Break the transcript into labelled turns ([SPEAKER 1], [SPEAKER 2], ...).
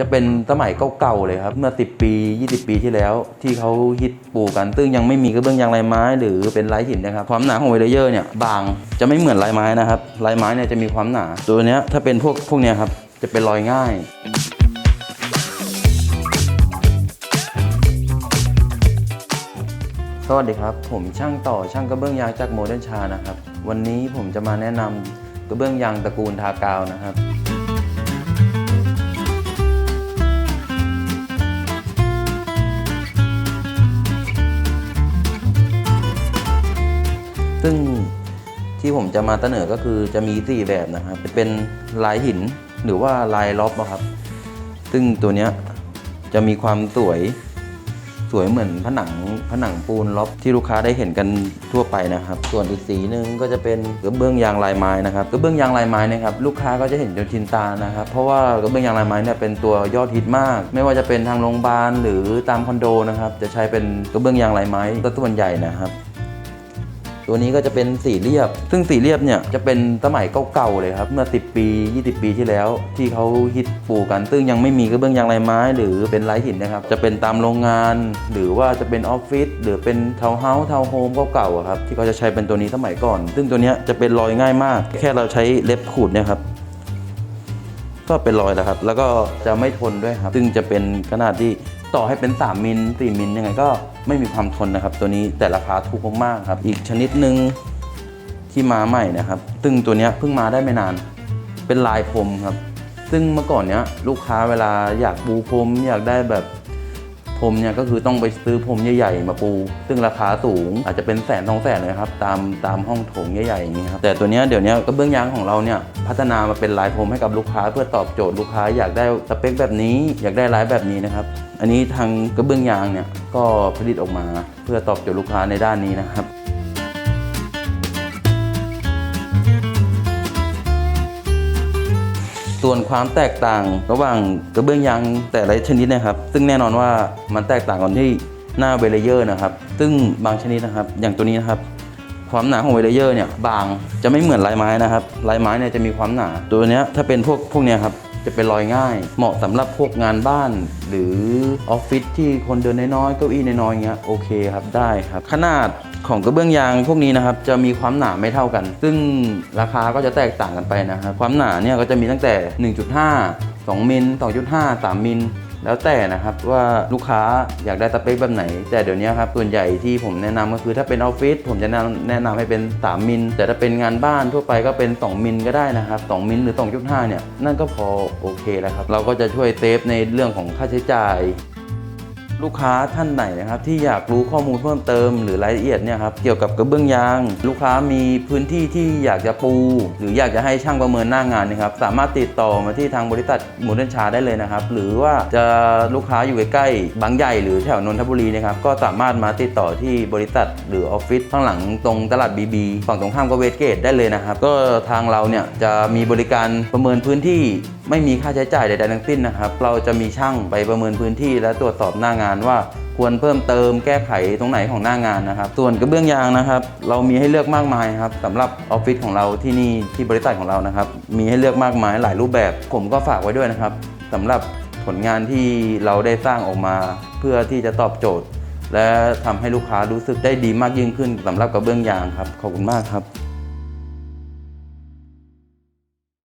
[SPEAKER 1] จะเป็นสมัยเก่าๆเลยครับเมื่อ 10 ปี 20 ปีที่แล้วที่เขาฮิตปลูกกันซึ่งยังไม่มีกระเบื้องยางลายไม้ หรือเป็นลายหินนะครับความหนาของเวลเยอร์เนี่ยบางจะไม่เหมือนลายไม้นะครับลายไม้เนี่ยจะมีความหนา ตัวเนี้ยถ้าเป็นพวกพวกเนี้ยครับจะเป็นรอยง่ายสวัสดีครับ ผมช่างต่อช่างกระเบื้องยางจากโมเดิร์นชานะครับวันนี้ผมจะมาแนะนำกระเบื้องยางตระกูลทากาวนะครับ ซึ่งที่ผมจะมาเสนอก็คือจะมี 4 แบบนะครับเป็นลายหินหรือว่าลายล็อบอะครับ ซึ่งตัวเนี้ยจะมีความสวยสวยเหมือนผนังผนังปูนล็อบที่ลูกค้าได้เห็นกันทั่วไปนะครับ ส่วนอีกสีหนึ่งก็จะเป็นกระเบื้องยางลายไม้นะครับกระเบื้องยางลายไม้นะครับลูกค้าก็จะเห็นจนชินตานะครับ เพราะว่ากระเบื้องยางลายไม้เนี่ยเป็นตัวยอดฮิตมาก ไม่ว่าจะเป็นทางโรงพยาบาลหรือตามคอนโดนะครับจะใช้เป็นกระเบื้องยางลายไม้ก็ส่วนใหญ่นะครับ ตัวนี้ก็จะเป็นสีเรียบ ซึ่งสีเรียบเนี่ยจะเป็นสมัยเก่าๆเลยครับ เมื่อ 10 ปี 20 ปีที่แล้ว ที่เขาฮิตปลูกกัน ซึ่งยังไม่มีกระเบื้องยางลายไม้ หรือเป็นลายหินนะครับ จะเป็นตามโรงงาน หรือว่าจะเป็นออฟฟิศ หรือเป็นทาวน์เฮาส์ทาวน์โฮมเก่าๆอะครับ ที่เขาจะใช้เป็นตัวนี้สมัยก่อน ซึ่งตัวนี้จะเป็นรอยง่ายมาก แค่เราใช้เล็บขูดเนี่ยครับก็เป็นรอยแล้วครับ แล้วก็จะไม่ทนด้วยครับ ซึ่งจะเป็นขนาดที่ ต่อให้เป็น 3 มิล 4 มิลยังไงก็ไม่มีความทนนะครับ ตัวนี้แต่ราคาถูกมากๆครับ อีกชนิดหนึ่งที่มาใหม่นะครับ ซึ่งตัวนี้เพิ่งมาได้ไม่นาน เป็นลายพรมครับ ซึ่งเมื่อก่อนเนี้ยลูกค้าเวลาอยากปูพรมอยากได้แบบ รมเนี่ยก็คือต้องไปซื้อพรมใหญ่ๆมาปู ซึ่งราคาสูงอาจจะเป็นแสนสองแสนเลยครับตามตามห้องโถงใหญ่ๆอย่างนี้ครับแต่ตัวเนี้ยเดี๋ยวนี้กระเบื้องยางของเราเนี่ยพัฒนามาเป็นลายพรมให้กับลูกค้า เพื่อตอบโจทย์ลูกค้าอยากได้สเปคแบบนี้ อยากได้ลายแบบนี้นะครับอันนี้ทางกระเบื้องยางเนี่ยก็ผลิตออกมาเพื่อตอบโจทย์ลูกค้าในด้านนี้นะครับ ส่วนความแตกต่างระหว่างกระเบื้องยางแต่ละชนิดนะครับ ซึ่งแน่นอนว่ามันแตกต่างกันที่หน้าเวลเยอร์นะครับ ซึ่งบางชนิดนะครับ อย่างตัวนี้นะครับ ความหนาของเวลเยอร์เนี่ยบางจะไม่เหมือนลายไม้นะครับลายไม้เนี่ยจะมีความหนา ตัวนี้ถ้าเป็นพวกพวกเนี้ยครับ จะเป็นรอยง่าย เหมาะสำหรับพวกงานบ้าน หรือออฟฟิศที่คนเดินน้อยๆเก้าอี้น้อยๆเงี้ยโอเคครับได้ครับ ขนาดของกระเบื้องยางพวกนี้นะครับจะมีความหนาไม่เท่ากัน ซึ่งราคาก็จะแตกต่างกันไปนะครับความหนาเนี่ยก็จะมีตั้งแต่ 1.5 2มิล2.5 3มิล แล้วแต่นะครับว่าลูกค้าอยากได้สเปคแบบไหน แต่เดี๋ยวนี้ครับส่วนใหญ่ที่ผมแนะนำก็คือถ้าเป็นออฟฟิศผมจะแนะนำแนะนำให้เป็น 3 มิล แต่ถ้าเป็นงานบ้านทั่วไปก็เป็น 2 มิลก็ได้นะครับ 2 มิลหรือ 2.5 เนี่ยนั่นก็พอโอเคแล้วครับ เราก็จะช่วยเซฟในเรื่องของค่าใช้จ่าย ลูกค้าท่านไหนนะครับที่อยากรู้ข้อมูลเพิ่มเติมหรือรายละเอียดเนี่ยครับเกี่ยวกับกระเบื้องยาง ลูกค้ามีพื้นที่ที่อยากจะปู หรืออยากจะให้ช่างประเมินหน้างานนะครับสามารถติดต่อมาที่ทางบริษัทมูลเดนชาได้เลยนะครับหรือว่าจะลูกค้าอยู่ใกล้ๆบางใหญ่หรือแถวนนทบุรีนะครับก็สามารถมาติดต่อที่บริษัทหรือออฟฟิศข้างหลังตรงตลาดบีบีฝั่งตรงข้ามกับเวสเกตได้เลยนะครับก็ทางเราเนี่ยจะมีบริการประเมินพื้นที่ไม่มีค่าใช้จ่ายใดๆทั้งสิ้นนะครับ เราจะมีช่างไปประเมินพื้นที่และตรวจสอบหน้างานว่าควรเพิ่มเติมแก้ไขตรงไหนของหน้างานนะครับ ส่วนกระเบื้องยางนะครับ เรามีให้เลือกมากมายครับสำหรับออฟฟิศของเราที่นี่ที่บริษัทของเรานะครับ มีให้เลือกมากมายหลายรูปแบบ ผมก็ฝากไว้ด้วยนะครับสำหรับผลงานที่เราได้สร้างออกมา เพื่อที่จะตอบโจทย์ และทำให้ลูกค้ารู้สึกได้ดีมากยิ่งขึ้นสำหรับกระเบื้องยางครับขอบคุณมากครับ